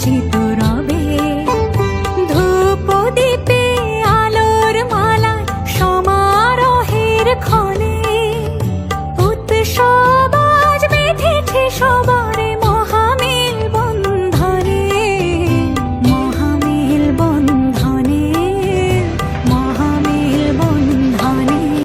te.